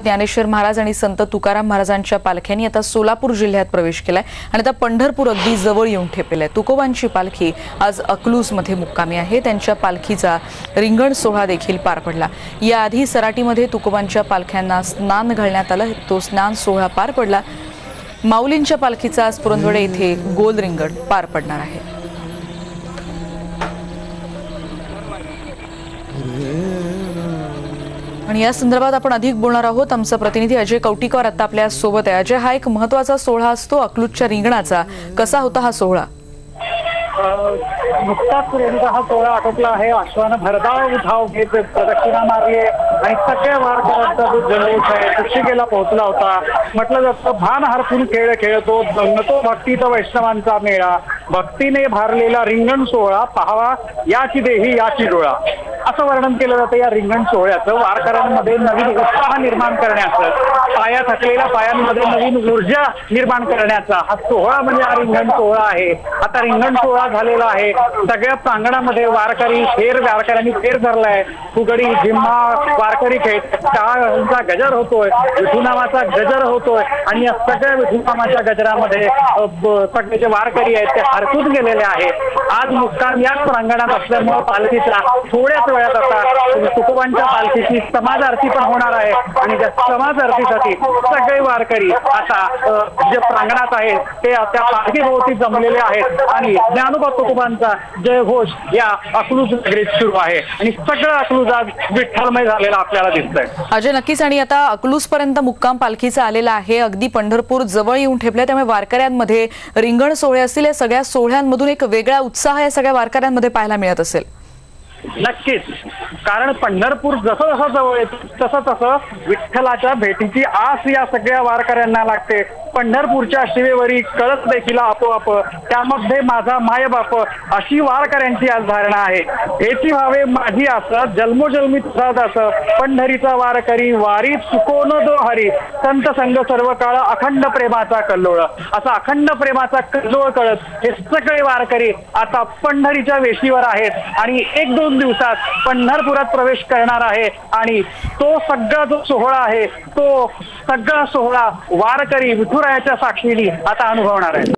ज्ञानेश्वर महाराज आणि संत तुकाराम महाराजांच्या पालख्यांनी आता सोलापूर जिल्ह्यात प्रवेश केलाय आणि आता पंढरपूर अगदी जवळ येऊन ठेपलेलं आहे. तुकोबांची पालखी आज अकलूजमध्ये मुक्कामी आहे. त्यांच्या पालखीचा रिंगण सोहळा देखील पार पडला. याआधी सराटीमध्ये तुकोबांच्या पालख्यांना स्नान घालण्यात आलं. तो स्नान सोहळा पार पडला. माऊलींच्या पालखीचा आज पुरंदवडे येथे गोल रिंगण पार पडणार आहे. आणि या संदर्भात आपण अधिक बोलणार आहोत. आमचा प्रतिनिधी अजय कौटिकर आता आपल्यासोबत आहे. अजय हा एक महत्त्वाचा सोहळा असतो अकलूजच्या रिंगणाचा. कसा होता हा सोहळा? नुकताच रेणुका हा सोहळा आटोपला आहे. अश्वानं भरधाव धाव घेत प्रदक्षिणा मारली आणि सगळ्या वारकऱ्यांचा जो जल्लोष आहे पुस्तिकेला पोहोचला होता. म्हटलं जातं भान हरपून खेळ खेळतो नतो भक्तीचा वैष्णवांचा मेळा. भक्तीने भारलेला रिंगण सोहळा पाहावा याची देही याची डोळा. असं वर्णन केलं जातं या रिंगण सोहळ्याचं. वारकऱ्यांमध्ये नवीन उत्साह निर्माण करण्याचं पाया थकलेल्या पायांमध्ये नवीन ऊर्जा निर्माण करण्याचा हा सोहळा म्हणजे हा रिंगण सोहळा आहे. आता रिंगण सोहळा झालेला आहे. सगळ्या प्रांगणामध्ये वारकरी फेर वारकऱ्यांनी फेर धरलाय. फुगडी झिम्मा वारकरी खेळ. टाळांचा गजर होतोय विठुनामाचा गजर होतोय. आणि या सगळ्या विठुनामाच्या गजरामध्ये सगळे जे वारकरी आहेत ते हरकून गेलेले आहेत. आज मुक्काम याच प्रांगणात असल्यामुळे पालखीचा थोड्याच वेळात आता तुकोबांच्या पालखीची समाज आरती पण होणार आहे. आणि त्या समाज आरतीसाठी सगळे वारकरी आता जे प्रांगणात आहेत ते त्या पालखीभोवती जमलेले आहेत. आणि ज्ञानोबा तुकोबांचा जयघोष या अकलूज नगरीत सुरू आहे. आणि सगळं अकलूज आज विठ्ठलमय झालेला आपल्याला दिसतंय. अजय नक्कीच. आणि आता अकलूज पर्यंत मुक्काम पालखीचा आलेला आहे. अगदी पंढरपूर जवळ येऊन ठेपल्या. त्यामुळे वारकऱ्यांमध्ये रिंगण सोहळे असतील या सगळ्या सोहळ्यांमधून एक वेगळा उत्साह या सगळ्या वारकऱ्यांमध्ये पाहायला मिळत असेल. नक्कीच. कारण पंढरपूर जसं जसं जवळ येतं तसं तसं विठ्ठलाच्या भेटीची आस या सगळ्या वारकऱ्यांना लागते. पंढरपूरच्या शिवेवरी कळत देखील आपोआप त्यामध्ये माझा मायबाप अशी वारकऱ्यांची आज धारणा आहे. हेची व्हावे माझी आस जन्मोजन्मी तुझा दास पंढरीचा वारकरी वारी चुकोन दो हरी संत संग सर्व काळ अखंड प्रेमाचा कल्लोळ. असा अखंड प्रेमाचा कल्लोळ कळत हे सगळे वारकरी आता पंढरीच्या वेशीवर आहेत. आणि एक दोन दोन दिवसात पंढरपुरात प्रवेश करणार आहे आणि तो सगळा जो सोहळा आहे तो सगळा सोहळा वारकरी विठुरायाच्या साक्षीने आता अनुभवणार आहे.